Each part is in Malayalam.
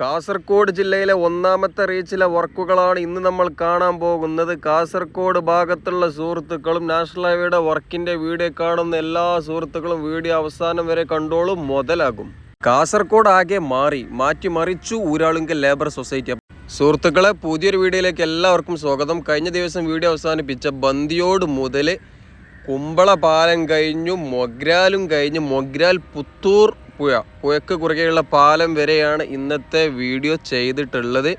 കാസർഗോഡ് ജില്ലയിലെ ഒന്നാമത്തെ റീച്ചിലെ വർക്കുകളാണ് ഇന്ന് നമ്മൾ കാണാൻ പോകുന്നത്. കാസർഗോഡ് ഭാഗത്തുള്ള സുഹൃത്തുക്കളും നാഷണൽ ഹൈവേയുടെ വർക്കിന്റെ വീഡിയോ കാണുന്ന എല്ലാ സുഹൃത്തുക്കളും വീഡിയോ അവസാനം വരെ കണ്ടോളും മുതലാകും. കാസർഗോഡ് ആകെ മാറി മാറ്റി മറിച്ചു ഊരാളുങ്കൽ ലേബർ സൊസൈറ്റി. സുഹൃത്തുക്കളെ പുതിയൊരു വീഡിയോയിലേക്ക് എല്ലാവർക്കും സ്വാഗതം. കഴിഞ്ഞ ദിവസം വീഡിയോ അവസാനിപ്പിച്ച ബന്ദിയോട് മുതൽ കുമ്പള പാലം കഴിഞ്ഞു മൊഗ്രാലും കഴിഞ്ഞ് മൊഗ്രാൽ പുത്തൂർ പുഴ. പുഴക്ക് കുറുകെയുള്ള പാലം വരെയാണ് ഇന്നത്തെ വീഡിയോ ചെയ്തിട്ടുള്ളത്.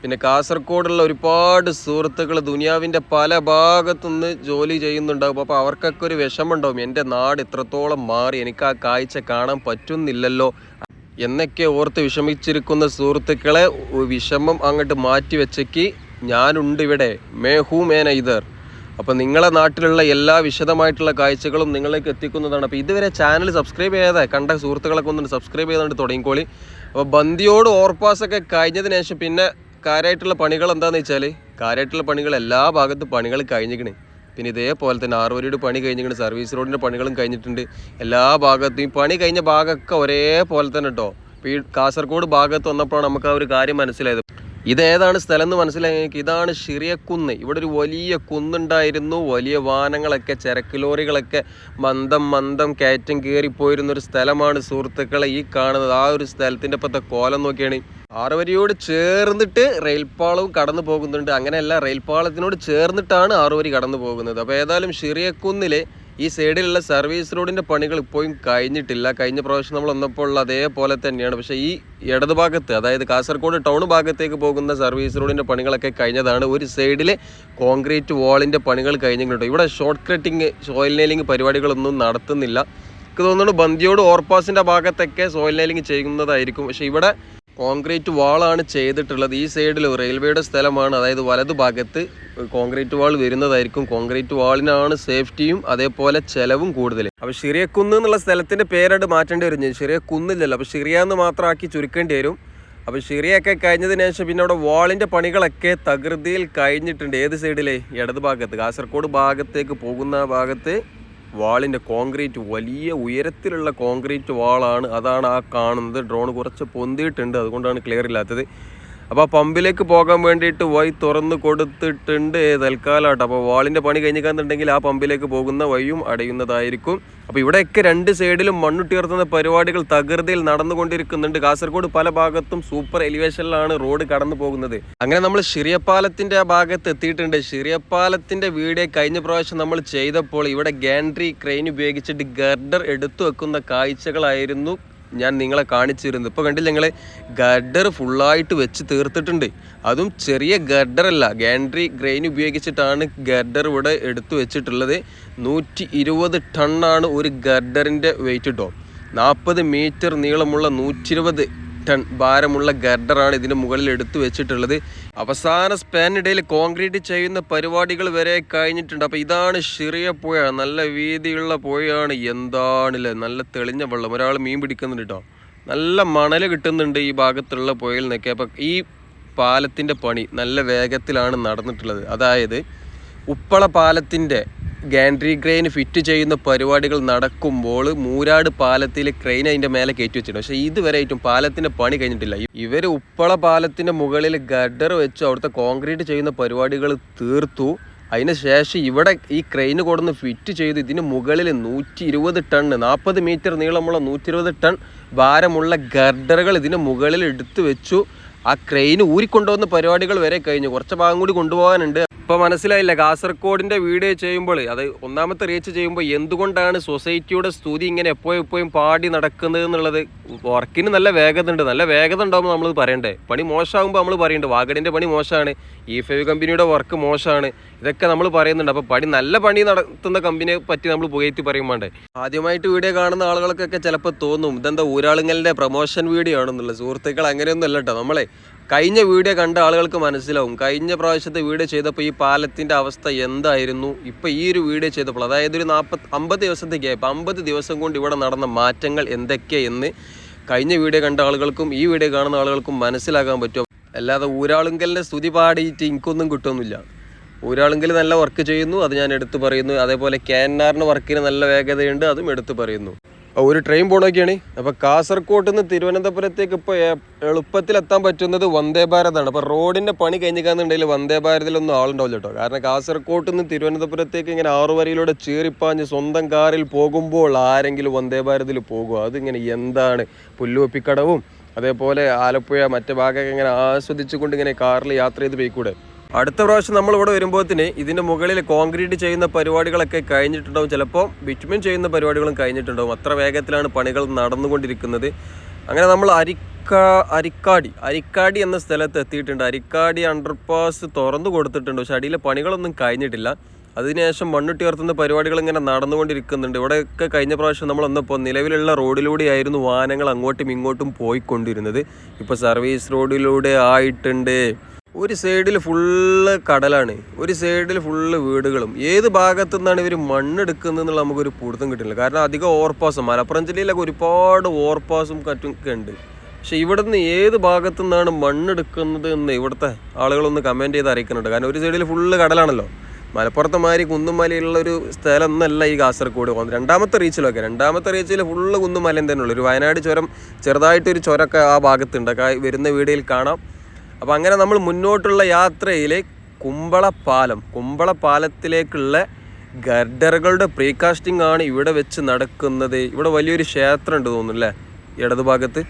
പിന്നെ കാസർഗോഡുള്ള ഒരുപാട് സുഹൃത്തുക്കൾ ദുനിയാവിന്റെ പല ഭാഗത്തുനിന്ന് ജോലി ചെയ്യുന്നുണ്ടാകും അപ്പോൾ അവർക്കൊക്കെ ഒരു വിഷമമുണ്ടാവും. എന്റെ നാട് ഇത്രത്തോളം മാറി എനിക്ക് ആ കാഴ്ച കാണാൻ പറ്റുന്നില്ലല്ലോ. എന്നൊക്കെ ഓർത്ത് വിഷമിച്ചിരിക്കുന്ന സുഹൃത്തുക്കളെ വിഷമം അങ്ങോട്ട് മാറ്റി വെച്ചേക്ക് ഞാനുണ്ട് ഇവിടെ. മേ ഹൂ മേന ഇതർ അപ്പോൾ നിങ്ങളെ നാട്ടിലുള്ള എല്ലാ വിശദമായിട്ടുള്ള കാഴ്ചകളും നിങ്ങളിലേക്ക് എത്തിക്കുന്നതാണ്. അപ്പോൾ ഇതുവരെ ചാനൽ സബ്സ്ക്രൈബ് ചെയ്യാതെ കണ്ട സുഹൃത്തുക്കളൊക്കെ ഒന്ന് സബ്സ്ക്രൈബ് ചെയ്തുകൊണ്ട് തുടങ്ങിക്കോളി. അപ്പോൾ ബന്ദിയോട് ഓർപ്പാസൊക്കെ കഴിഞ്ഞതിന് ശേഷം പിന്നെ കാര്യമായിട്ടുള്ള പണികൾ എന്താണെന്ന് വെച്ചാൽ കാര്യമായിട്ടുള്ള പണികൾ എല്ലാ ഭാഗത്തും പണികൾ കഴിഞ്ഞിക്കണ്. പിന്നെ ഇതേപോലെ തന്നെ ആറുവരിയുടെ പണി കഴിഞ്ഞിട്ടുണ്ട് സർവീസ് റോഡിന്റെ പണികളും കഴിഞ്ഞിട്ടുണ്ട്. എല്ലാ ഭാഗത്തും ഈ പണി കഴിഞ്ഞ ഭാഗമൊക്കെ ഒരേപോലെ തന്നെ കേട്ടോ ഇപ്പോൾ ഈ കാസർഗോഡ് ഭാഗത്ത് വന്നപ്പോഴാണ് നമുക്ക് ആ ഒരു കാര്യം മനസ്സിലായത്. ഇതേതാണ് സ്ഥലം എന്ന് മനസ്സിലായി ഇതാണ് ഷിറിയക്കുന്ന്. ഇവിടെ ഒരു വലിയ കുന്നുണ്ടായിരുന്നു. വലിയ വാനങ്ങളൊക്കെ ചരക്ക് ലോറികളൊക്കെ മന്ദം മന്ദം കയറ്റം കയറിപ്പോയിരുന്ന ഒരു സ്ഥലമാണ് സുഹൃത്തുക്കളെ ഈ കാണുന്നത്. ആ ഒരു സ്ഥലത്തിന്റെ ഇപ്പോഴത്തെ കോലം നോക്കിയാണ്. ആറുവരിയോട് ചേർന്നിട്ട് റെയിൽപാളവും കടന്നു പോകുന്നുണ്ട്. അങ്ങനെയല്ല റെയിൽപാളത്തിനോട് ചേർന്നിട്ടാണ് ആറുവരി കടന്നു പോകുന്നത്. അപ്പോൾ ഏതായാലും ഷിറിയക്കുന്നിലെ ഈ സൈഡിലുള്ള സർവീസ് റോഡിന്റെ പണികൾ ഇപ്പോഴും കഴിഞ്ഞിട്ടില്ല. കഴിഞ്ഞ പ്രാവശ്യം നമ്മൾ വന്നപ്പോൾ അതേപോലെ തന്നെയാണ്. പക്ഷേ ഈ ഇടത് ഭാഗത്ത് അതായത് കാസർഗോഡ് ടൗൺ ഭാഗത്തേക്ക് പോകുന്ന സർവീസ് റോഡിന്റെ പണികളൊക്കെ കഴിഞ്ഞതാണ്. ഒരു സൈഡിൽ കോൺക്രീറ്റ് വാളിന്റെ പണികൾ കഴിഞ്ഞിട്ടുണ്ട്. ഇവിടെ ഷോർട്ട് കട്ടിങ് സോയിൽ നെയിലിംഗ് പരിപാടികളൊന്നും നടത്തുന്നില്ല. എനിക്ക് തോന്നുന്നു ബന്ദിയോട് ഓർപ്പാസിന്റെ ഭാഗത്തൊക്കെ സോയിൽ നെയിലിംഗ് ചെയ്യുന്നതായിരിക്കും. പക്ഷേ ഇവിടെ കോൺക്രീറ്റ് വാളാണ് ചെയ്തിട്ടുള്ളത്. ഈ സൈഡിൽ റെയിൽവേയുടെ സ്ഥലമാണ്. അതായത് വലതു ഭാഗത്ത് കോൺക്രീറ്റ് വാൾ വരുന്നതായിരിക്കും. കോൺക്രീറ്റ് വാളിനാണ് സേഫ്റ്റിയും അതേപോലെ ചെലവും കൂടുതൽ അപ്പോൾ ഷിറിയക്കുന്ന് എന്നുള്ള സ്ഥലത്തിന്റെ പേരായിട്ട് മാറ്റേണ്ടി വരും. ഞാൻ ചെറിയ കുന്നില്ലല്ലോ അപ്പോൾ ചെറിയ എന്ന് മാത്രം ആക്കി ചുരുക്കേണ്ടി വരും. അപ്പോൾ ഷിറിയൊക്കെ കഴിഞ്ഞതിന് ശേഷം പിന്നെ അവിടെ വാളിന്റെ പണികളൊക്കെ തകൃതിയിൽ കഴിഞ്ഞിട്ടുണ്ട്. ഏത് സൈഡിലെ? ഇടത് ഭാഗത്ത് കാസർഗോഡ് ഭാഗത്തേക്ക് പോകുന്ന ഭാഗത്ത് വാളിന്റെ കോൺക്രീറ്റ് വലിയ ഉയരത്തിലുള്ള കോൺക്രീറ്റ് വാളാണ് അതാണ് ആ കാണുന്നത്. ഡ്രോൺ കുറച്ച് പൊന്തിയിട്ടുണ്ട് അതുകൊണ്ടാണ് ക്ലിയർ ഇല്ലാത്തത്. അപ്പോൾ ആ പമ്പിലേക്ക് പോകാൻ വേണ്ടിയിട്ട് വഴി തുറന്ന് കൊടുത്തിട്ടുണ്ട് തൽക്കാലമായിട്ട് അപ്പോൾ വാളിന്റെ പണി കഴിഞ്ഞിക്കാന്നുണ്ടെങ്കിൽ ആ പമ്പിലേക്ക് പോകുന്ന വഴിയും അടയുന്നതായിരിക്കും. അപ്പോൾ ഇവിടെയൊക്കെ രണ്ട് സൈഡിലും മണ്ണുട്ടിയർത്തുന്ന പരിപാടികൾ തകൃതിയിൽ നടന്നുകൊണ്ടിരിക്കുന്നുണ്ട്. കാസർഗോഡ് പല ഭാഗത്തും സൂപ്പർ എലിവേഷനിലാണ് റോഡ് കടന്നു പോകുന്നത്. അങ്ങനെ നമ്മൾ ഷിറിയപ്പാലത്തിന്റെ ആ ഭാഗത്ത് എത്തിയിട്ടുണ്ട്. ഷിറിയപ്പാലത്തിന്റെ വീഡിയോ കഴിഞ്ഞ പ്രാവശ്യം നമ്മൾ ചെയ്തപ്പോൾ ഇവിടെ ഗാൻട്രി ക്രെയിൻ ഉപയോഗിച്ചിട്ട് ഗർഡർ എടുത്തു വെക്കുന്ന കാഴ്ചകളായിരുന്നു. ഞാൻ നിങ്ങളെ കാണിച്ചിരുന്നു. ഇപ്പോൾ കണ്ടില്ല ഞങ്ങൾ ഗഡർ ഫുള്ളായിട്ട് വെച്ച് തീർത്തിട്ടുണ്ട്. അതും ചെറിയ ഗഡറല്ല. ഗാൻഡ്രി ഗ്രെയിൻ ഉപയോഗിച്ചിട്ടാണ് ഗഡർ ഇവിടെ എടുത്തു വെച്ചിട്ടുള്ളത്. നൂറ്റി ഇരുപത് ടണ്ണാണ് ഒരു ഗഡറിന്റെ വെയിറ്റ് കേട്ടോ നാൽപ്പത് മീറ്റർ നീളമുള്ള നൂറ്റി ഇരുപത് ടൺ ഭാരമുള്ള ഗർഡറാണ് ഇതിന് മുകളിൽ എടുത്തു വെച്ചിട്ടുള്ളത്. അവസാന സ്പാനിടയിൽ കോൺക്രീറ്റ് ചെയ്യുന്ന പരിപാടികൾ വരെ കഴിഞ്ഞിട്ടുണ്ട്. അപ്പോൾ ഇതാണ് ചെറിയ പുഴ. നല്ല വീതിയുള്ള പുഴയാണ്. എന്താണില്ലേ? നല്ല തെളിഞ്ഞ വെള്ളം. ഒരാൾ മീൻ പിടിക്കുന്നുണ്ട് കേട്ടോ. നല്ല മണൽ കിട്ടുന്നുണ്ട് ഈ ഭാഗത്തുള്ള പുഴയിൽ നിന്നൊക്കെ. അപ്പം ഈ പാലത്തിന്റെ പണി നല്ല വേഗത്തിലാണ് നടന്നിട്ടുള്ളത്. അതായത് ഉപ്പള പാലത്തിന്റെ ഗാൻഡ്രി ക്രെയിൻ ഫിറ്റ് ചെയ്യുന്ന പരിപാടികൾ നടക്കുമ്പോൾ മൂരാട് പാലത്തിൽ ക്രെയിൻ അതിന്റെ മേലെ കയറ്റി വെച്ചിട്ടുണ്ട്. പക്ഷേ ഇതുവരെ ആയിട്ടും പാലത്തിന്റെ പണി കഴിഞ്ഞിട്ടില്ല. ഇവർ ഉപ്പള പാലത്തിന്റെ മുകളിൽ ഗഡർ വെച്ച് അവിടുത്തെ കോൺക്രീറ്റ് ചെയ്യുന്ന പരിപാടികൾ തീർത്തു. അതിന് ശേഷം ഇവിടെ ഈ ക്രെയിൻ കൊടുന്ന് ഫിറ്റ് ചെയ്ത് ഇതിന് മുകളിൽ നൂറ്റി ഇരുപത് ടൺ നാൽപ്പത് മീറ്റർ നീളമുള്ള നൂറ്റി ഇരുപത് ടൺ ഭാരമുള്ള ഗർഡറുകൾ ഇതിന് മുകളിൽ എടുത്തു വെച്ചു. ആ ക്രെയിൻ ഊരിക്കൊണ്ടുവന്ന പരിപാടികൾ വരെ കഴിഞ്ഞു. കുറച്ച് ഭാഗം കൂടി കൊണ്ടുപോകാനുണ്ട്. ഇപ്പോൾ മനസ്സിലായില്ല. കാസർഗോഡിന്റെ വീഡിയോ ചെയ്യുമ്പോൾ അത് ഒന്നാമത്തെ റീച്ച് ചെയ്യുമ്പോൾ എന്തുകൊണ്ടാണ് സൊസൈറ്റിയുടെ സ്തുതി ഇങ്ങനെ എപ്പോഴും എപ്പോഴും പാടി നടക്കുന്നത് എന്നുള്ളത് വർക്കിന് നല്ല വേഗത ഉണ്ട്. നല്ല വേഗത ഉണ്ടാകുമ്പോൾ നമ്മൾ പറയണ്ടേ? പണി മോശമാകുമ്പോൾ നമ്മൾ പറയുന്നുണ്ട് വാഗഡിന്റെ പണി മോശമാണ്. ഇ ഫൈവ് കമ്പനിയുടെ വർക്ക് മോശമാണ്. ഇതൊക്കെ നമ്മൾ പറയുന്നുണ്ട്. അപ്പോൾ പണി നല്ല പണി നടത്തുന്ന കമ്പനിയെ പറ്റി നമ്മൾ പുകയത്തി പറയുമ്പോണ്ട് ആദ്യമായിട്ട് വീഡിയോ കാണുന്ന ആളുകൾക്കൊക്കെ ചിലപ്പോൾ തോന്നും ഇതെന്താ ഊരാളുങ്ങളുടെ പ്രൊമോഷൻ വീഡിയോ ആണെന്നുള്ളത്? സുഹൃത്തുക്കൾ അങ്ങനെയൊന്നും അല്ല കേട്ടോ നമ്മളെ കഴിഞ്ഞ വീഡിയോ കണ്ട ആളുകൾക്ക് മനസ്സിലാവും. കഴിഞ്ഞ പ്രാവശ്യത്തെ വീഡിയോ ചെയ്തപ്പോൾ ഈ പാലത്തിന്റെ അവസ്ഥ എന്തായിരുന്നു? ഇപ്പോൾ ഈ ഒരു വീഡിയോ ചെയ്തപ്പോൾ അതായത് ഒരു നാൽപ്പത്തി അമ്പത് ദിവസത്തെ ഗ്യാപ്പ് അമ്പത് ദിവസം കൊണ്ട് ഇവിടെ നടന്ന മാറ്റങ്ങൾ എന്തൊക്കെയെന്ന് കഴിഞ്ഞ വീഡിയോ കണ്ട ആളുകൾക്കും ഈ വീഡിയോ കാണുന്ന ആളുകൾക്കും മനസ്സിലാക്കാൻ പറ്റും. അല്ലാതെ ഊരാളുങ്കലിന്റെ സ്തുതി പാടിയിട്ട് എനിക്കൊന്നും കിട്ടുന്നില്ല. ഊരാളുങ്കൽ നല്ല വർക്ക് ചെയ്യുന്നു അത് ഞാൻ എടുത്തു പറയുന്നു. അതേപോലെ ക്യാനാറിന് വർക്കിന് നല്ല വേഗതയുണ്ട് അതും എടുത്തു പറയുന്നു. ഒരു ട്രെയിൻ പോണൊക്കെയാണ് അപ്പോൾ കാസർഗോഡ് നിന്ന് തിരുവനന്തപുരത്തേക്ക് ഇപ്പോൾ എളുപ്പത്തിൽ എത്താൻ പറ്റുന്നത് വന്ദേ ഭാരതാണ് അപ്പോൾ റോഡിന്റെ പണി കഴിഞ്ഞിക്കാന്നുണ്ടെങ്കിൽ വന്ദേ ഭാരതിലൊന്നും ആളുണ്ടാവില്ല കേട്ടോ. കാരണം കാസർഗോഡ് നിന്ന് തിരുവനന്തപുരത്തേക്ക് ഇങ്ങനെ ആറുവരയിലൂടെ ചീറിപ്പാഞ്ഞ് സ്വന്തം കാറിൽ പോകുമ്പോൾ ആരെങ്കിലും വന്ദേ ഭാരതിൽ പോകുമോ അതിങ്ങനെ എന്താണ് പുല്ലുവപ്പിക്കടവും? അതേപോലെ ആലപ്പുഴ മറ്റു ഭാഗമൊക്കെ ഇങ്ങനെ ആസ്വദിച്ചുകൊണ്ട് ഇങ്ങനെ കാറിൽ യാത്ര ചെയ്ത് പോയിക്കൂടെ? അടുത്ത പ്രാവശ്യം നമ്മൾ ഇവിടെ വരുമ്പോഴത്തിന് ഇതിന്റെ മുകളിൽ കോൺക്രീറ്റ് ചെയ്യുന്ന പരിപാടികളൊക്കെ കഴിഞ്ഞിട്ടുണ്ടാവും. ചിലപ്പോൾ ബിറ്റ്മിൻ ചെയ്യുന്ന പരിപാടികളും കഴിഞ്ഞിട്ടുണ്ടാവും. അത്ര വേഗത്തിലാണ് പണികൾ നടന്നുകൊണ്ടിരിക്കുന്നത്. അങ്ങനെ നമ്മൾ അരിക്ക അരിക്കാടി അരിക്കാടി എന്ന സ്ഥലത്ത് എത്തിയിട്ടുണ്ട്. അരിക്കാടി അണ്ടർപാസ് തുറന്നു കൊടുത്തിട്ടുണ്ട്. പക്ഷെ അടിയിലെ പണികളൊന്നും കഴിഞ്ഞിട്ടില്ല. അതിനുശേഷം മണ്ണിട്ട് ഉയർത്തുന്ന പരിപാടികൾ ഇങ്ങനെ നടന്നുകൊണ്ടിരിക്കുന്നുണ്ട്. ഇവിടെയൊക്കെ കഴിഞ്ഞ പ്രാവശ്യം നമ്മൾ വന്നപ്പോൾ നിലവിലുള്ള റോഡിലൂടെയായിരുന്നു വാഹനങ്ങൾ അങ്ങോട്ടും ഇങ്ങോട്ടും പോയിക്കൊണ്ടിരുന്നത്. ഇപ്പോൾ സർവീസ് റോഡിലൂടെ ആയിട്ടുണ്ട്. ഒരു സൈഡിൽ ഫുള്ള് കടലാണ് ഒരു സൈഡിൽ ഫുള്ള് വീടുകളും. ഏത് ഭാഗത്തു നിന്നാണ് ഇവർ മണ്ണെടുക്കുന്നത് എന്നുള്ള നമുക്കൊരു പിടുത്തം കിട്ടില്ല കാരണം അധികം ഓവർപാസും മലപ്പുറം ജില്ലയിലൊക്കെ ഒരുപാട് ഓവർപാസും കറ്റും ഒക്കെ ഉണ്ട്. പക്ഷെ ഇവിടെ നിന്ന് ഏത് ഭാഗത്തു നിന്നാണ് മണ്ണെടുക്കുന്നത് എന്ന് ഇവിടുത്തെ ആളുകളൊന്ന് കമന്റ് ചെയ്ത് അറിയിക്കുന്നുണ്ട്. കാരണം ഒരു സൈഡിൽ ഫുള്ള് കടലാണല്ലോ. മലപ്പുറത്തെ മാതിരി കുന്നുമലയുള്ള ഒരു സ്ഥലം എന്നല്ല ഈ കാസർഗോഡ് രണ്ടാമത്തെ റീച്ചിലൊക്കെ രണ്ടാമത്തെ റീച്ചിൽ ഫുള്ള് കുന്നുമലയും തന്നെയുള്ളൂ. ഒരു വയനാട് ചുരം ചെറുതായിട്ടൊരു ചുരമൊക്കെ ആ ഭാഗത്തുണ്ട്. വരുന്ന വീഡിയോയിൽ കാണാം. അപ്പോൾ അങ്ങനെ നമ്മൾ മുന്നോട്ടുള്ള യാത്രയിൽ കുമ്പളപ്പാലം കുമ്പളപ്പാലത്തിലേക്കുള്ള കുമ്പള പാലത്തിലേക്കുള്ള ഗർഡറുകളുടെ പ്രീകാസ്റ്റിംഗ് ആണ് ഇവിടെ വെച്ച് നടക്കുന്നത്. ഇവിടെ വലിയൊരു ക്ഷേത്രം ഉണ്ട് തോന്നുന്നു അല്ലേ? ഇടതുഭാഗത്ത്.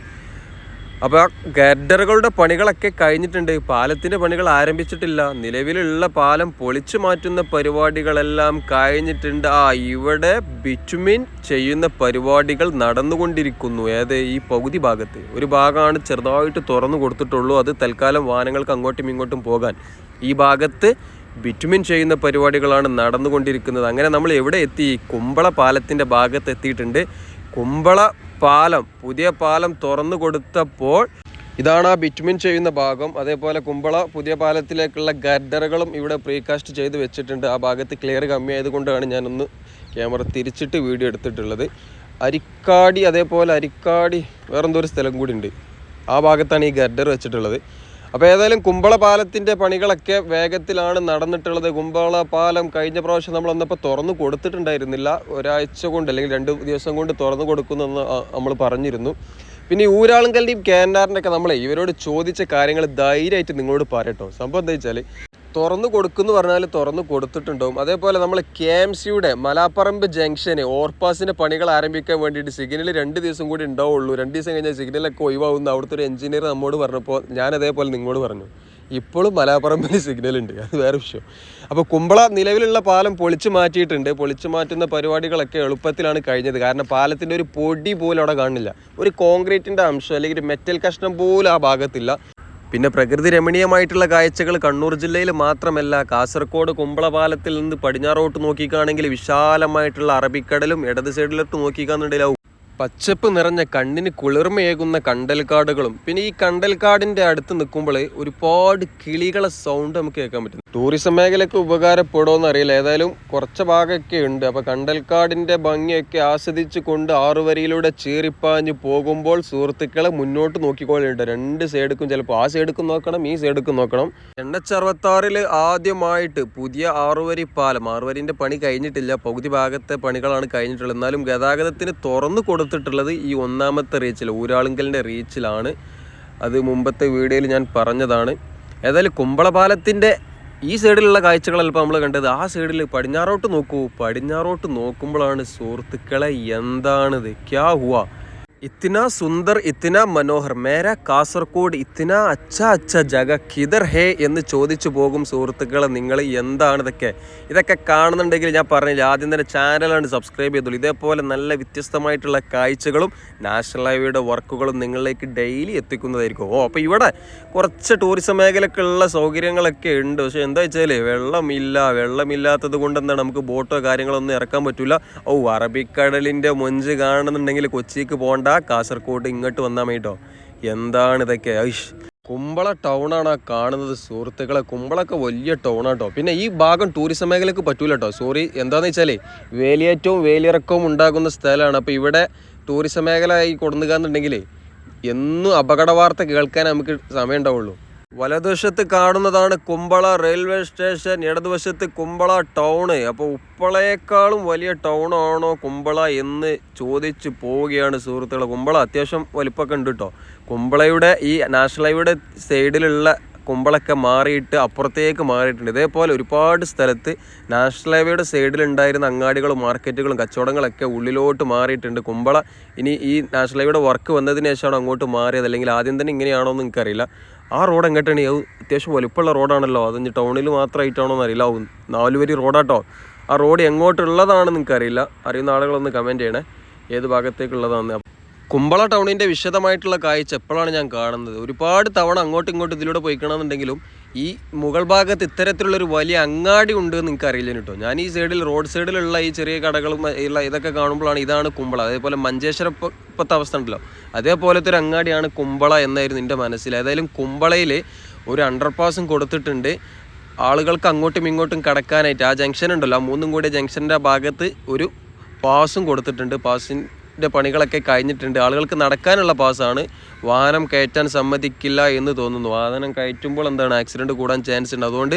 അപ്പോൾ ആ ഗഡറുകളുടെ പണികളൊക്കെ കഴിഞ്ഞിട്ടുണ്ട്. പാലത്തിന്റെ പണികൾ ആരംഭിച്ചിട്ടില്ല. നിലവിലുള്ള പാലം പൊളിച്ചു മാറ്റുന്ന പരിപാടികളെല്ലാം കഴിഞ്ഞിട്ടുണ്ട്. ആ ഇവിടെ ബിറ്റുമിൻ ചെയ്യുന്ന പരിപാടികൾ നടന്നുകൊണ്ടിരിക്കുന്നു. ഏത് ഈ പകുതി ഭാഗത്ത്. ഒരു ഭാഗമാണ് ചെറുതായിട്ട് തുറന്നു കൊടുത്തിട്ടുള്ളൂ. അത് തൽക്കാലം വാഹനങ്ങൾക്ക് അങ്ങോട്ടും ഇങ്ങോട്ടും പോകാൻ. ഈ ഭാഗത്ത് ബിറ്റുമിൻ ചെയ്യുന്ന പരിപാടികളാണ് നടന്നുകൊണ്ടിരിക്കുന്നത്. അങ്ങനെ നമ്മൾ എവിടെ എത്തി? കുമ്പള പാലത്തിന്റെ ഭാഗത്ത് എത്തിയിട്ടുണ്ട്. കുമ്പള പാലം പുതിയ പാലം തുറന്നു കൊടുത്തപ്പോൾ ഇതാണ് ആ ബിറ്റ്മിൻ ചെയ്യുന്ന ഭാഗം. അതേപോലെ കുമ്പള പുതിയ പാലത്തിലേക്കുള്ള ഗഡറുകളും ഇവിടെ പ്രീകാസ്റ്റ് ചെയ്ത് വെച്ചിട്ടുണ്ട്. ആ ഭാഗത്ത് ക്ലിയർ കമ്മിയായതുകൊണ്ടാണ് ഞാനൊന്ന് ക്യാമറ തിരിച്ചിട്ട് വീഡിയോ എടുത്തിട്ടുള്ളത്. അരിക്കാടി അതേപോലെ അരിക്കാടി വേറെന്തോ ഒരു സ്ഥലം കൂടി ഉണ്ട്. ആ ഭാഗത്താണ് ഈ ഗഡർ വെച്ചിട്ടുള്ളത്. അപ്പോൾ ഏതായാലും കുമ്പള പാലത്തിന്റെ പണികളൊക്കെ വേഗത്തിലാണ് നടന്നിട്ടുള്ളത്. കുമ്പള പാലം കഴിഞ്ഞ പ്രാവശ്യം നമ്മൾ അന്നപ്പോൾ തുറന്നു കൊടുത്തിട്ടുണ്ടായിരുന്നില്ല. ഒരാഴ്ച കൊണ്ട് അല്ലെങ്കിൽ രണ്ട് ദിവസം കൊണ്ട് തുറന്നു കൊടുക്കുമെന്ന് നമ്മൾ പറഞ്ഞിരുന്നു. പിന്നെ ഈ ഊരാളുങ്കലിന്റെയും ആറിന്റെ ഒക്കെ നമ്മളെ ഇവരോട് ചോദിച്ച കാര്യങ്ങൾ ധൈര്യമായിട്ട് നിങ്ങളോട് പറയട്ടോ. സംഭവം എന്താ വെച്ചാൽ തുറന്നു കൊടുക്കുന്നു പറഞ്ഞാൽ തുറന്നു കൊടുത്തിട്ടുണ്ടാവും. അതേപോലെ നമ്മൾ കെ എം സിയുടെ മലാപ്പറമ്പ് ജംഗ്ഷന് ഓർപാസിന്റെ പണികൾ ആരംഭിക്കാൻ വേണ്ടിയിട്ട് സിഗ്നൽ രണ്ട് ദിവസം കൂടി ഉണ്ടാവുള്ളൂ. രണ്ട് ദിവസം കഴിഞ്ഞാൽ സിഗ്നലൊക്കെ ഒഴിവാകുന്നു അവിടുത്തെ ഒരു എഞ്ചിനീയർ നമ്മോട് പറഞ്ഞപ്പോൾ ഞാൻ അതേപോലെ നിങ്ങളോട് പറഞ്ഞു. ഇപ്പോഴും മലാപ്പറമ്പിൽ സിഗ്നൽ ഉണ്ട് അത് വേറെ വിഷയം. അപ്പോൾ കുമ്പള നിലവിലുള്ള പാലം പൊളിച്ചു മാറ്റിയിട്ടുണ്ട്. പൊളിച്ചു മാറ്റുന്ന പരിപാടികളൊക്കെ എളുപ്പത്തിലാണ് കഴിഞ്ഞത്. കാരണം പാലത്തിന്റെ ഒരു പൊടി പോലും അവിടെ കാണില്ല. ഒരു കോൺക്രീറ്റിന്റെ അംശം അല്ലെങ്കിൽ ഒരു മെറ്റൽ കഷ്ണം പോലും ആ ഭാഗത്തില്ല. പിന്നെ പ്രകൃതി രമണീയമായിട്ടുള്ള കാഴ്ചകൾ കണ്ണൂർ ജില്ലയിൽ മാത്രമല്ല. കാസർഗോഡ് കുമ്പളപാലത്തിൽ നിന്ന് പടിഞ്ഞാറോട്ട് നോക്കിക്കാണെങ്കിൽ വിശാലമായിട്ടുള്ള അറബിക്കടലും ഇടത് സൈഡിലോട്ട് നോക്കിക്കാന്നുണ്ടാവും പച്ചപ്പ് നിറഞ്ഞ കണ്ണിന് കുളിർമയേകുന്ന കണ്ടൽക്കാടുകളും. പിന്നെ ഈ കണ്ടൽക്കാടിന്റെ അടുത്ത് നിൽക്കുമ്പോൾ ഒരുപാട് കിളികളെ സൗണ്ട് നമുക്ക് കേൾക്കാൻ പറ്റും ടൂറിസം മേഖലയ്ക്ക് ഉപകാരപ്പെടുമോന്ന് അറിയില്ല. ഏതായാലും കുറച്ച് ഭാഗമൊക്കെ ഉണ്ട്. അപ്പോൾ കണ്ടൽക്കാടിന്റെ ഭംഗിയൊക്കെ ആസ്വദിച്ച് കൊണ്ട് ആറുവരിയിലൂടെ ചീറിപ്പാഞ്ഞ് പോകുമ്പോൾ സുഹൃത്തുക്കളെ മുന്നോട്ട് നോക്കിക്കൊള്ളുന്നുണ്ട് രണ്ട് സൈഡുക്കും ചിലപ്പോൾ ആ സൈഡുക്കും നോക്കണം ഈ സൈഡുക്കും നോക്കണം. എണ്ണച്ചറുപത്താറിൽ ആദ്യമായിട്ട് പുതിയ ആറുവരി പാലം. ആറുവരിന്റെ പണി കഴിഞ്ഞിട്ടില്ല. പകുതി ഭാഗത്തെ പണികളാണ് കഴിഞ്ഞിട്ടുള്ളത്. എന്നാലും ഗതാഗതത്തിന് തുറന്നു കൊടുത്തിട്ടുള്ളത് ഈ ഒന്നാമത്തെ റീച്ചിൽ ഊരാളുങ്കലിന്റെ റീച്ചിലാണ്. അത് മുമ്പത്തെ വീഡിയോയിൽ ഞാൻ പറഞ്ഞതാണ്. ഏതായാലും കുമ്പളപാലത്തിന്റെ ഈ സൈഡിലുള്ള കാഴ്ചകളല്ല നമ്മൾ കണ്ടത്. ആ സൈഡിൽ പടിഞ്ഞാറോട്ട് നോക്കൂ. പടിഞ്ഞാറോട്ട് നോക്കുമ്പോഴാണ് സുഹൃത്തുക്കളെ എന്താണിത് ക്യാ ഹുവ? ഇത്തിന സുന്ദർ ഇത്തിന മനോഹർ മേര കാസർഗോഡ് ഇത്തിന അച്ഛ അച്ഛ ജഗ കിതർ ഹേ എന്ന് ചോദിച്ചു പോകും സുഹൃത്തുക്കളെ നിങ്ങൾ എന്താണ് ഇതൊക്കെ? ഇതൊക്കെ കാണുന്നുണ്ടെങ്കിൽ ഞാൻ പറഞ്ഞില്ല ആദ്യം തന്നെ ചാനലാണ് സബ്സ്ക്രൈബ് ചെയ്തോളൂ ഇതേപോലെ നല്ല വ്യത്യസ്തമായിട്ടുള്ള കാഴ്ചകളും നാഷണൽ ഹൈവേയുടെ വർക്കുകളും നിങ്ങളിലേക്ക് ഡെയിലി എത്തിക്കുന്നതായിരിക്കും. ഓ അപ്പോൾ ഇവിടെ കുറച്ച് ടൂറിസം മേഖലക്കുള്ള സൗകര്യങ്ങളൊക്കെ ഉണ്ട്. പക്ഷേ എന്താ വെച്ചാൽ വെള്ളമില്ല വെള്ളമില്ലാത്തത് കൊണ്ട് എന്താണ് നമുക്ക് ബോട്ടോ കാര്യങ്ങളൊന്നും ഇറക്കാൻ പറ്റില്ല ഓ അറബിക്കടലിന്റെ മൊഞ്ച് കാണുന്നുണ്ടെങ്കിൽ കൊച്ചിക്ക് പോകണ്ട കാസർഗോഡ് ഇങ്ങോട്ട് വന്നാൽ മതിട്ടോ എന്താണ് ഇതൊക്കെ? ഐഷ്. കുമ്പള ടൗണാണ് ആ കാണുന്നത് സുഹൃത്തുക്കളെ. കുമ്പളൊക്കെ വലിയ ടൗണാട്ടോ പിന്നെ ഈ ഭാഗം ടൂറിസം മേഖലക്ക് പറ്റൂല കേട്ടോ സോറി എന്താണെന്ന് വെച്ചാലേ വേലിയേറ്റവും വേലിയിറക്കവും ഉണ്ടാകുന്ന സ്ഥലമാണ്. അപ്പോൾ ഇവിടെ ടൂറിസം മേഖല ഈ കൊടുന്നുകാന്നുണ്ടെങ്കിൽ എന്നും അപകട വാർത്ത കേൾക്കാൻ നമുക്ക് സമയം ഉണ്ടാവുള്ളൂ വലതുവശത്ത് കാണുന്നതാണ് കുമ്പള റെയിൽവേ സ്റ്റേഷൻ ഇടതുവശത്ത് കുമ്പള ടൗണ് അപ്പോൾ ഉപ്പളയേക്കാളും വലിയ ടൗൺ ആണോ കുമ്പള എന്ന് ചോദിച്ചു പോവുകയാണ് സുഹൃത്തുക്കളെ. കുമ്പള അത്യാവശ്യം വലിപ്പമൊക്കെ ഉണ്ട് കേട്ടോ കുമ്പളയുടെ ഈ നാഷണൽ ഹൈവേയുടെ സൈഡിലുള്ള കുമ്പളൊക്കെ മാറിയിട്ട് അപ്പുറത്തേക്ക് മാറിയിട്ടുണ്ട്. ഇതേപോലെ ഒരുപാട് സ്ഥലത്ത് നാഷണൽ ഹൈവേയുടെ സൈഡിലുണ്ടായിരുന്ന അങ്ങാടികളും മാർക്കറ്റുകളും കച്ചവടങ്ങളൊക്കെ ഉള്ളിലോട്ട് മാറിയിട്ടുണ്ട്. കുമ്പള ഇനി ഈ നാഷണൽ ഹൈവേയുടെ വർക്ക് വന്നതിന് ശേഷമാണ് അങ്ങോട്ട് മാറിയത്. അല്ലെങ്കിൽ ആദ്യം തന്നെ ഇങ്ങനെയാണോ എന്ന് എനിക്കറിയില്ല ആ റോഡ് എങ്ങോട്ടാണ്? അത് അത്യാവശ്യം വലുപ്പമുള്ള റോഡാണല്ലോ. അതിന് ടൗണിൽ മാത്രമായിട്ടാണോ എന്ന് അറിയില്ല. ആവും നാല് വരി റോഡാട്ടോ. ആ റോഡ് എങ്ങോട്ടുള്ളതാണെന്ന് നിങ്ങൾക്കറിയില്ല. അറിയുന്ന ആളുകളൊന്ന് കമന്റ് ചെയ്യണേ. ഏത് ഭാഗത്തേക്കുള്ളതാണെന്ന് കുമ്പള ടൗണിന്റെ വിശദമായിട്ടുള്ള കാഴ്ച എപ്പോഴാണ് ഞാൻ കാണുന്നത്? ഒരുപാട് തവണ അങ്ങോട്ടും ഇങ്ങോട്ടും ഇതിലൂടെ പോയിക്കണമെന്നുണ്ടെങ്കിലും ഈ മുകൾ ഭാഗത്ത് ഇത്തരത്തിലുള്ളൊരു വലിയ അങ്ങാടി ഉണ്ട് എന്ന് എനിക്ക് അറിയില്ല കേട്ടോ ഞാൻ ഈ സൈഡിൽ റോഡ് സൈഡിലുള്ള ഈ ചെറിയ കടകളും ഉള്ള ഇതൊക്കെ കാണുമ്പോഴാണ് ഇതാണ് കുമ്പള. അതേപോലെ മഞ്ചേശ്വര ഇപ്പൊ- ഇപ്പോഴത്തെ അവസ്ഥ ഉണ്ടല്ലോ. അതേപോലത്തെ ഒരു അങ്ങാടിയാണ് കുമ്പള എന്നായിരുന്നു എന്റെ മനസ്സിൽ. ഏതായാലും കുമ്പളയിൽ ഒരു അണ്ടർപാസും കൊടുത്തിട്ടുണ്ട്. ആളുകൾക്ക് അങ്ങോട്ടും ഇങ്ങോട്ടും കടക്കാനായിട്ട് ആ ജംഗ്ഷൻ ഉണ്ടല്ലോ. ആ മൂന്നും കൂടിയ ജംഗ്ഷന്റെ ഭാഗത്ത് ഒരു പാസും കൊടുത്തിട്ടുണ്ട്. പാസിന്റെ പണികളൊക്കെ കഴിഞ്ഞിട്ടുണ്ട്. ആളുകൾക്ക് നടക്കാനുള്ള പാസ്സാണ് വാഹനം കയറ്റാൻ സമ്മതിക്കില്ല എന്ന് തോന്നുന്നു. വാഹനം കയറ്റുമ്പോൾ എന്താണ്? ആക്സിഡന്റ് കൂടാൻ ചാൻസ് ഉണ്ട്. അതുകൊണ്ട്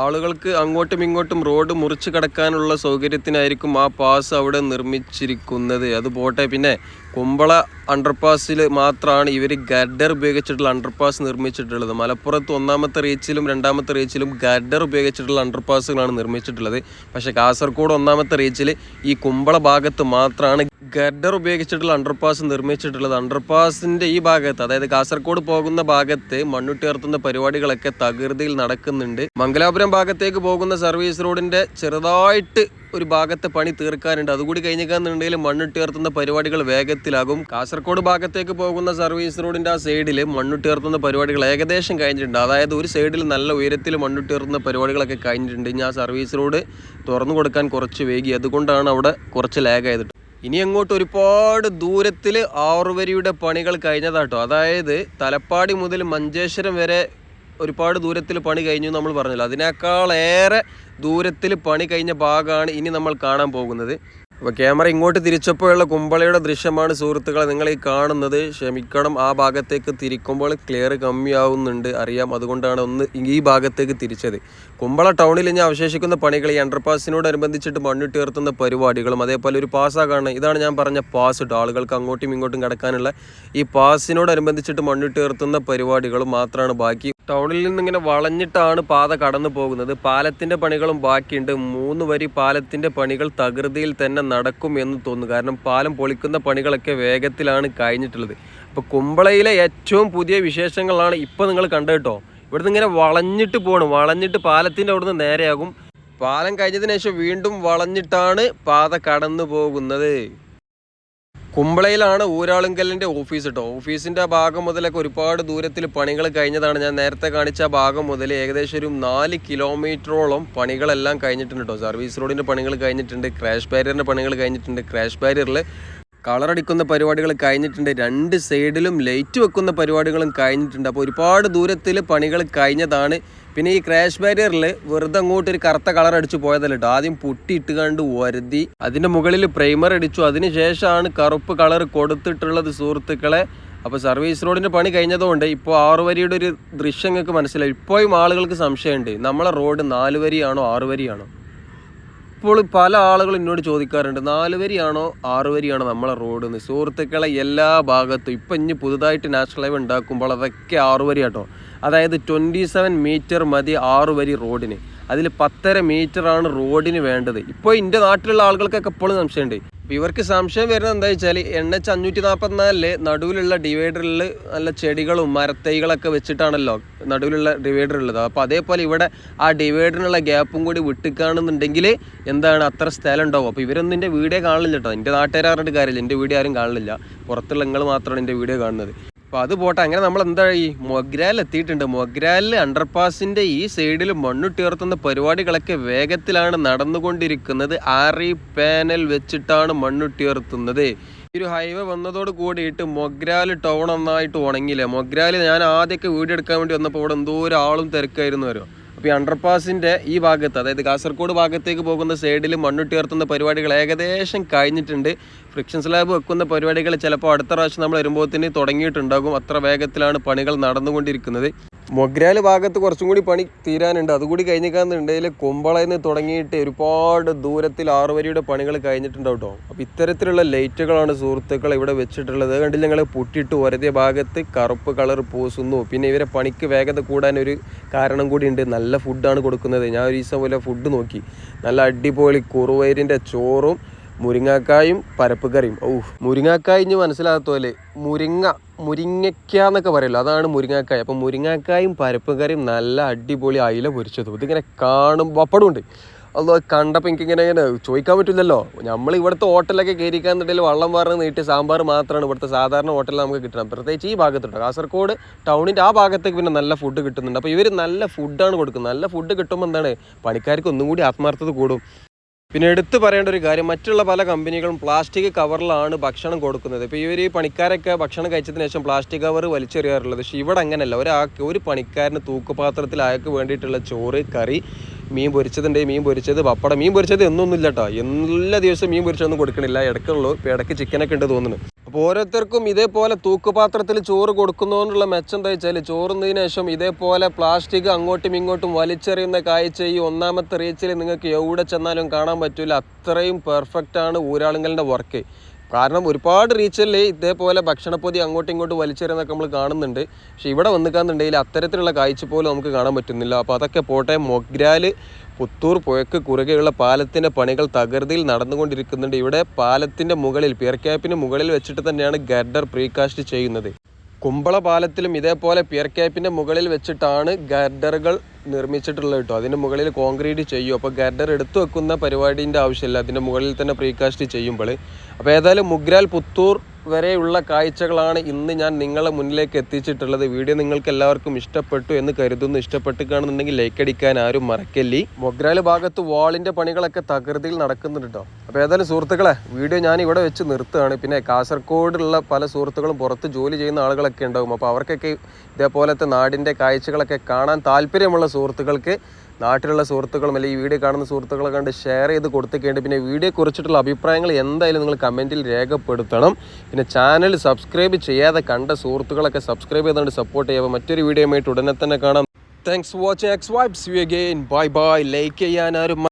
ആളുകൾക്ക് അങ്ങോട്ടും ഇങ്ങോട്ടും റോഡ് മുറിച്ച് കടക്കാനുള്ള സൗകര്യത്തിനായിരിക്കും ആ പാസ് അവിടെ നിർമ്മിച്ചിരിക്കുന്നത്. അത് പോട്ടെ. പിന്നെ കുമ്പള അണ്ടർപാസിൽ മാത്രമാണ് ഇവർ ഗഡർ ഉപയോഗിച്ചിട്ടുള്ള അണ്ടർപാസ് നിർമ്മിച്ചിട്ടുള്ളത്. മലപ്പുറത്ത് ഒന്നാമത്തെ റീച്ചിലും രണ്ടാമത്തെ റീച്ചിലും ഗഡർ ഉപയോഗിച്ചിട്ടുള്ള അണ്ടർപാസുകളാണ് നിർമ്മിച്ചിട്ടുള്ളത്. പക്ഷേ കാസർഗോഡ് ഒന്നാമത്തെ റീച്ചിൽ ഈ കുമ്പള ഭാഗത്ത് മാത്രമാണ് ഗഡർ ഉപയോഗിച്ചിട്ടുള്ള അണ്ടർപാസ് നിർമ്മിച്ചിട്ടുള്ളത്. അണ്ടർപാസിന്റെ ഈ ഭാഗത്ത് അതായത് കാസർഗോഡ് പോകുന്ന ഭാഗത്ത് മണ്ണുട്ടിയർത്തുന്ന പരിപാടികളൊക്കെ തകൃതിയിൽ നടക്കുന്നുണ്ട്. മംഗലാപുരം ഭാഗത്തേക്ക് പോകുന്ന സർവീസ് റോഡിന്റെ ചെറുതായിട്ട് ഒരു ഭാഗത്തെ പണി തീർക്കാനുണ്ട്. അതുകൂടി കഴിഞ്ഞിക്കാന്നുണ്ടെങ്കിൽ മണ്ണിട്ടുയർത്തുന്ന പരിപാടികൾ വേഗത്തിലാകും. കാസർഗോഡ് ഭാഗത്തേക്ക് പോകുന്ന സർവീസ് റോഡിന്റെ ആ സൈഡിൽ മണ്ണിട്ടുയർത്തുന്ന പരിപാടികൾ ഏകദേശം കഴിഞ്ഞിട്ടുണ്ട്. അതായത് ഒരു സൈഡിൽ നല്ല ഉയരത്തിൽ മണ്ണിട്ടുയർത്തുന്ന പരിപാടികളൊക്കെ കഴിഞ്ഞിട്ടുണ്ട്. ഇനി ആ സർവീസ് റോഡ് തുറന്നു കൊടുക്കാൻ കുറച്ച് വൈകി. അതുകൊണ്ടാണ് അവിടെ കുറച്ച് ലാഗ് ആയത്. ഇനി അങ്ങോട്ട് ഒരുപാട് ദൂരത്തിൽ ആറുവരിയുടെ പണികൾ കഴിഞ്ഞതാട്ടോ. അതായത് തലപ്പാടി മുതൽ മഞ്ചേശ്വരം വരെ ഒരുപാട് ദൂരത്തിൽ പണി കഴിഞ്ഞു നമ്മൾ പറഞ്ഞല്ലോ. അതിനേക്കാൾ ഏറെ ദൂരത്തിൽ പണി കഴിഞ്ഞ ഭാഗമാണ് ഇനി നമ്മൾ കാണാൻ പോകുന്നത്. അപ്പോൾ ക്യാമറ ഇങ്ങോട്ട് തിരിച്ചപ്പോഴുള്ള കുമ്പളയുടെ ദൃശ്യമാണ് സുഹൃത്തുക്കളെ നിങ്ങൾ ഈ കാണുന്നത്. ക്ഷമിക്കണം ആ ഭാഗത്തേക്ക് തിരിക്കുമ്പോൾ ക്ലിയർ കമ്മിയാവുന്നുണ്ട്. അറിയാം അതുകൊണ്ടാണ് ഒന്ന് ഈ ഭാഗത്തേക്ക് തിരിച്ചത്. കുമ്പള ടൗണിൽ ഇനി അവശേഷിക്കുന്ന പണികൾ ഈ അണ്ടർപാസിനോടനുബന്ധിച്ചിട്ട് മണ്ണിട്ടുയർത്തുന്ന പരിപാടികളും അതേപോലെ ഒരു പാസ്സാ കാണുന്നത് ഇതാണ് ഞാൻ പറഞ്ഞ പാസ് ഇട്ട് ആളുകൾക്ക് അങ്ങോട്ടും ഇങ്ങോട്ടും കിടക്കാനുള്ള ഈ പാസിനോടനുബന്ധിച്ചിട്ട് മണ്ണിട്ട് ഉയർത്തുന്ന പരിപാടികളും മാത്രമാണ് ബാക്കി. ടൗണിൽ നിന്നിങ്ങനെ വളഞ്ഞിട്ടാണ് പാത കടന്നു പോകുന്നത്. പാലത്തിന്റെ പണികളും ബാക്കിയുണ്ട്. മൂന്ന് വരി പാലത്തിന്റെ പണികൾ തകൃതിയിൽ തന്നെ നടക്കും എന്ന് തോന്നുന്നു. കാരണം പാലം പൊളിക്കുന്ന പണികളൊക്കെ വേഗത്തിലാണ് കഴിഞ്ഞിട്ടുള്ളത്. അപ്പോൾ കുമ്പളയിലെ ഏറ്റവും പുതിയ വിശേഷങ്ങളാണ് ഇപ്പോൾ നിങ്ങൾ കണ്ടത് കേട്ടോ. ഇവിടുന്ന് ഇങ്ങനെ വളഞ്ഞിട്ട് പോകണം വളഞ്ഞിട്ട് പാലത്തിന്റെ അവിടുന്ന് നേരെയാകും. പാലം കഴിഞ്ഞതിന് ശേഷം വീണ്ടും വളഞ്ഞിട്ടാണ് പാത കടന്നു പോകുന്നത്. കുമ്പളയിലാണ് ഊരാളുങ്കലിന്റെ ഓഫീസ് കേട്ടോ ഓഫീസിന്റെ ഭാഗം മുതലൊക്കെ ഒരുപാട് ദൂരത്തിൽ പണികൾ കഴിഞ്ഞതാണ്. ഞാൻ നേരത്തെ കാണിച്ച ഭാഗം മുതൽ ഏകദേശം ഒരു നാല് കിലോമീറ്ററോളം പണികളെല്ലാം കഴിഞ്ഞിട്ടുണ്ട് കേട്ടോ സർവീസ് റോഡിന്റെ പണികൾ കഴിഞ്ഞിട്ടുണ്ട് ക്രാഷ് ബാരിയറിന്റെ പണികൾ കഴിഞ്ഞിട്ടുണ്ട്. ക്രാഷ് ബാരിയറിൽ കളറടിക്കുന്ന പരിപാടികൾ കഴിഞ്ഞിട്ടുണ്ട്. രണ്ട് സൈഡിലും ലൈറ്റ് വെക്കുന്ന പരിപാടികളും കഴിഞ്ഞിട്ടുണ്ട്. അപ്പോൾ ഒരുപാട് ദൂരത്തിൽ പണികൾ കഴിഞ്ഞതാണ്. പിന്നെ ഈ ക്രാഷ് ബാരിയറിൽ വെറുതെ അങ്ങോട്ട് ഒരു കറുത്ത കളർ അടിച്ചു പോയതല്ല കേട്ടോ ആദ്യം പുട്ടിയിട്ട് കണ്ട് വരുതി അതിന്റെ മുകളിൽ പ്രൈമർ അടിച്ചു. അതിന് ശേഷമാണ് കറുപ്പ് കളർ കൊടുത്തിട്ടുള്ളത് സുഹൃത്തുക്കളെ. അപ്പോൾ സർവീസ് റോഡിന്റെ പണി കഴിഞ്ഞതുകൊണ്ട് ഇപ്പോൾ ആറു വരിയുടെ ഒരു ദൃശ്യം നിങ്ങൾക്ക് മനസ്സിലായി. ഇപ്പോഴും ആളുകൾക്ക് സംശയമുണ്ട്. നമ്മളെ റോഡ് നാല് വരിയാണോ ആറു വരിയാണോ ഇപ്പോൾ പല ആളുകളും എന്നോട് ചോദിക്കാറുണ്ട് നാല് വരിയാണോ ആറ് വരിയാണോ നമ്മളെ റോഡ്? എന്ന്. സുഹൃത്തുക്കളെ എല്ലാ ഭാഗത്തും ഇപ്പം ഇനി പുതുതായിട്ട് നാഷണൽ ഹൈവേ ഉണ്ടാക്കുമ്പോൾ അതൊക്കെ ആറ് വരി കേട്ടോ അതായത് ട്വന്റി സെവൻ മീറ്റർ മതി ആറ് വരി റോഡിന്. അതിൽ പത്തര മീറ്ററാണ് റോഡിന് വേണ്ടത്. ഇപ്പോൾ എന്റെ നാട്ടിലുള്ള ആളുകൾക്കൊക്കെ എപ്പോഴും സംശയമുണ്ട് അപ്പോൾ ഇവർക്ക് സംശയം വരുന്നത് എന്താ വെച്ചാൽ എൻ എച്ച് അഞ്ഞൂറ്റി നാൽപ്പത്തിനാലിൽ നടുവിലുള്ള ഡിവൈഡറിൽ നല്ല ചെടികളും മരത്തൈകളൊക്കെ വെച്ചിട്ടാണല്ലോ നടുവിലുള്ള ഡിവൈഡർ ഉള്ളത്. അപ്പോൾ അതേപോലെ ഇവിടെ ആ ഡിവൈഡറിനുള്ള ഗ്യാപ്പും കൂടി വിട്ടിക്കാണെന്നുണ്ടെങ്കിൽ എന്താണ് അത്ര സ്ഥലം ഉണ്ടാവും. അപ്പോൾ ഇവരൊന്നും എന്റെ വീഡിയോ കാണില്ല കേട്ടോ. എന്റെ നാട്ടുകാരെ പറഞ്ഞിട്ട് കാര്യമില്ല. എന്റെ വീഡിയോ ആരും കാണില്ല പുറത്തുള്ള നിങ്ങൾ മാത്രമാണ് എന്റെ വീഡിയോ കാണുന്നത്. അപ്പോൾ അത് പോട്ടെ അങ്ങനെ നമ്മൾ എന്താ ഈ മൊഗ്രാൽ എത്തിയിട്ടുണ്ട്. മൊഗ്രാലിൽ അണ്ടർപാസിന്റെ ഈ സൈഡിൽ മണ്ണുട്ടിയർത്തുന്ന പരിപാടികളൊക്കെ വേഗത്തിലാണ് നടന്നുകൊണ്ടിരിക്കുന്നത്. ആറി പാനൽ വെച്ചിട്ടാണ് മണ്ണുട്ടിയർത്തുന്നത് ഒരു ഹൈവേ വന്നതോട് കൂടിയിട്ട് മൊഗ്രാൽ ടൗൺ ഒന്നായിട്ട് ഉണങ്ങിയില്ലേ? മൊഗ്രാൽ ഞാൻ ആദ്യമൊക്കെ വീഡിയോ എടുക്കാൻ വേണ്ടി വന്നപ്പോൾ ഇവിടെ എന്തോ ഒരാളും തിരക്കായിരുന്നു വരും? ഈ അണ്ടർപാസിന്റെ ഈ ഭാഗത്ത് അതായത് കാസർഗോഡ് ഭാഗത്തേക്ക് പോകുന്ന സൈഡിൽ മണ്ണുട്ടിയർത്തുന്ന പരിപാടികൾ ഏകദേശം കഴിഞ്ഞിട്ടുണ്ട്. ഫ്രിക്ഷൻ സ്ലാബ് വെക്കുന്ന പരിപാടികൾ ചിലപ്പോൾ അടുത്ത പ്രാവശ്യം നമ്മൾ വരുമ്പോഴത്തേന് തുടങ്ങിയിട്ടുണ്ടാകും. അത്ര വേഗത്തിലാണ് പണികൾ നടന്നുകൊണ്ടിരിക്കുന്നത്. മൊഗ്രാൽ ഭാഗത്ത് കുറച്ചും കൂടി പണി തീരാനുണ്ട്. അതുകൂടി കഴിഞ്ഞിക്കാന്നുണ്ടെങ്കിൽ കുമ്പളയിൽ നിന്ന് തുടങ്ങിയിട്ട് ഒരുപാട് ദൂരത്തിൽ ആറുവരിയുടെ പണികൾ കഴിഞ്ഞിട്ടുണ്ട് കേട്ടോ അപ്പോൾ ഇത്തരത്തിലുള്ള ലൈറ്റുകളാണ് സുഹൃത്തുക്കൾ ഇവിടെ വെച്ചിട്ടുള്ളത്. കണ്ടില്ല ഞങ്ങൾ പൊട്ടിയിട്ട് ഒരതിയ ഭാഗത്ത് കറുപ്പ് കളർ പൂസുന്നു. പിന്നെ ഇവരെ പണിക്ക് വേഗത കൂടാൻ ഒരു കാരണം കൂടി ഉണ്ട് നല്ല ഫുഡാണ് കൊടുക്കുന്നത്. ഞാൻ ഒരു ദിവസം പോലെ ഫുഡ് നോക്കി. നല്ല അടിപൊളി കുറുവയരിന്റെ ചോറും മുരിങ്ങാക്കായും പരപ്പ് കറിയും. ഓ മുരിങ്ങാക്കായ ഇനി മനസ്സിലാകാത്ത പോലെ മുരിങ്ങ മുരിങ്ങയ്ക്ക എന്നൊക്കെ പറയുമല്ലോ അതാണ് മുരിങ്ങാക്കായ. അപ്പം മുരിങ്ങാക്കായും പരപ്പ് കറിയും നല്ല അടിപൊളി അയില പൊരിച്ചതും. ഇതിങ്ങനെ കാണും ഉണ്ട് അതോ കണ്ടപ്പോൾ എനിക്കിങ്ങനെ ഇങ്ങനെ ചോദിക്കാൻ പറ്റില്ലല്ലോ. നമ്മൾ ഇവിടുത്തെ ഹോട്ടലൊക്കെ കയറിക്കാന്നുണ്ടെങ്കിൽ വള്ളം പറഞ്ഞ് നീട്ടി സാമ്പാർ മാത്രമാണ് ഇവിടുത്തെ സാധാരണ ഹോട്ടലിൽ നമുക്ക് കിട്ടണം പ്രത്യേകിച്ച് ഈ ഭാഗത്തുണ്ട് കാസർഗോഡ് ടൗണിന്റെ ആ ഭാഗത്തേക്ക് പിന്നെ നല്ല ഫുഡ് കിട്ടുന്നുണ്ട്. അപ്പോൾ ഇവർ നല്ല ഫുഡാണ് കൊടുക്കുന്നത്. നല്ല ഫുഡ് കിട്ടുമ്പോൾ എന്താണ്? പണിക്കാർക്ക് ഒന്നും കൂടി ആത്മാർത്ഥത കൂടും. പിന്നെ എടുത്തു പറയേണ്ട ഒരു കാര്യം മറ്റുള്ള പല കമ്പനികളും പ്ലാസ്റ്റിക് കവറിലാണ് ഭക്ഷണം കൊടുക്കുന്നത്. ഇപ്പോൾ ഇവർ ഈ പണിക്കാരൊക്കെ ഭക്ഷണം കഴിച്ചതിന് ശേഷം പ്ലാസ്റ്റിക് കവർ വലിച്ചെറിയാറുള്ളത്. പക്ഷേ ഇവിടെ അങ്ങനെയല്ല. ഒരാൾക്ക് ഒരു പണിക്കാരന് തൂക്കുപാത്രത്തിൽ അയാൾക്ക് വേണ്ടിയിട്ടുള്ള ചോറ് കറി മീൻ പൊരിച്ചതുണ്ട്. മീൻ പൊരിച്ചത് പപ്പടം. മീൻ പൊരിച്ചത് എന്നൊന്നും ഇല്ല കേട്ടോ. എല്ലാ ദിവസവും മീൻ പൊരിച്ചതൊന്നും കൊടുക്കണില്ല. ഇടയ്ക്കുള്ളൂ. ഇപ്പോൾ ഇടയ്ക്ക് ചിക്കനൊക്കെ ഉണ്ട് തോന്നുന്നു. അപ്പോൾ ഓരോരുത്തർക്കും ഇതേപോലെ തൂക്കുപാത്രത്തിൽ ചോറ് കൊടുക്കുന്നതുകൊണ്ടുള്ള മെച്ചം എന്താ വെച്ചാൽ ചോറുന്നതിന് ശേഷം ഇതേപോലെ പ്ലാസ്റ്റിക് അങ്ങോട്ടും ഇങ്ങോട്ടും വലിച്ചെറിയുന്ന കാഴ്ച ഈ ഒന്നാമത്തെ റീച്ചിൽ നിങ്ങൾക്ക് എവിടെ ചെന്നാലും കാണാൻ പറ്റില്ല അത്രയും പെർഫെക്റ്റാണ് ഊരാളുങ്കലിന്റെ വർക്ക് കാരണം ഒരുപാട് റീച്ചറിൽ ഇതേപോലെ ഭക്ഷണപ്പൊതി അങ്ങോട്ടും ഇങ്ങോട്ടും വലിച്ചെറിയുന്നൊക്കെ നമ്മൾ കാണുന്നുണ്ട്. പക്ഷെ ഇവിടെ വന്നിക്കാന്നുണ്ടെങ്കിൽ അത്തരത്തിലുള്ള കാഴ്ച പോലും നമുക്ക് കാണാൻ പറ്റുന്നില്ല. അപ്പോൾ അതൊക്കെ പോട്ടെ മൊഗ്രാൽ പുത്തൂർ പുഴക്ക് കുറുകെയുള്ള പാലത്തിന്റെ പണികൾ തകൃതിയിൽ നടന്നുകൊണ്ടിരിക്കുന്നുണ്ട്. ഇവിടെ പാലത്തിന്റെ മുകളിൽ പിയർക്യാപ്പിന് മുകളിൽ വെച്ചിട്ട് തന്നെയാണ് ഗർഡർ പ്രീകാസ്റ്റ് ചെയ്യുന്നത്. കുമ്പള പാലത്തിലും ഇതേപോലെ പിയർക്യാപ്പിന്റെ മുകളിൽ വെച്ചിട്ടാണ് ഗർഡറുകൾ നിർമ്മിച്ചിട്ടുള്ളത് കേട്ടോ. അതിന്റെ മുകളിൽ കോൺക്രീറ്റ് ചെയ്യും. അപ്പോൾ ഗർഡർ എടുത്തു വെക്കുന്ന പരിപാടീന്റെ ആവശ്യമില്ല. അതിന്റെ മുകളിൽ തന്നെ പ്രീകാസ്റ്റ് ചെയ്യുമ്പോൾ അപ്പോൾ ഏതായാലും മുഗ്രാൽ പുത്തൂർ വരെയുള്ള കാഴ്ചകളാണ് ഇന്ന് ഞാൻ നിങ്ങളെ മുന്നിലേക്ക് എത്തിച്ചിട്ടുള്ളത്. വീഡിയോ നിങ്ങൾക്ക് എല്ലാവർക്കും ഇഷ്ടപ്പെട്ടു എന്ന് കരുതുന്നു. ഇഷ്ടപ്പെട്ട് കാണുന്നുണ്ടെങ്കിൽ ലൈക്ക് അടിക്കാൻ ആരും മറക്കല്ലേ. മൊഗ്രാൽ ഭാഗത്ത് വാളിന്റെ പണികളൊക്കെ തകൃതിയിൽ നടക്കുന്നുണ്ട് കേട്ടോ. അപ്പോൾ ഏതായാലും സുഹൃത്തുക്കളെ വീഡിയോ ഞാൻ ഇവിടെ വെച്ച് നിർത്തുകയാണ്. പിന്നെ കാസർഗോഡുള്ള പല സുഹൃത്തുക്കളും പുറത്ത് ജോലി ചെയ്യുന്ന ആളുകളൊക്കെ ഉണ്ടാകും അപ്പോൾ അവർക്കൊക്കെ ഇതേപോലത്തെ നാടിന്റെ കാഴ്ചകളൊക്കെ കാണാൻ താല്പര്യമുള്ള സുഹൃത്തുക്കൾക്ക് നാട്ടിലുള്ള സുഹൃത്തുക്കളും അല്ലെങ്കിൽ ഈ വീഡിയോ കാണുന്ന സുഹൃത്തുക്കളെ കണ്ട് ഷെയർ ചെയ്ത് കൊടുത്തൊക്കെയുണ്ട് പിന്നെ വീഡിയോ കുറിച്ചിട്ടുള്ള അഭിപ്രായങ്ങൾ എന്തായാലും നിങ്ങൾ കമന്റിൽ രേഖപ്പെടുത്തണം. പിന്നെ ചാനൽ സബ്സ്ക്രൈബ് ചെയ്യാതെ കണ്ട സുഹൃത്തുക്കളൊക്കെ സബ്സ്ക്രൈബ് ചെയ്തുകൊണ്ട് സപ്പോർട്ട് ചെയ്യുക. മറ്റൊരു വീഡിയോയുമായിട്ട് ഉടനെ തന്നെ കാണാം. Thanks watching X vibes you again bye bye like ചെയ്യാൻ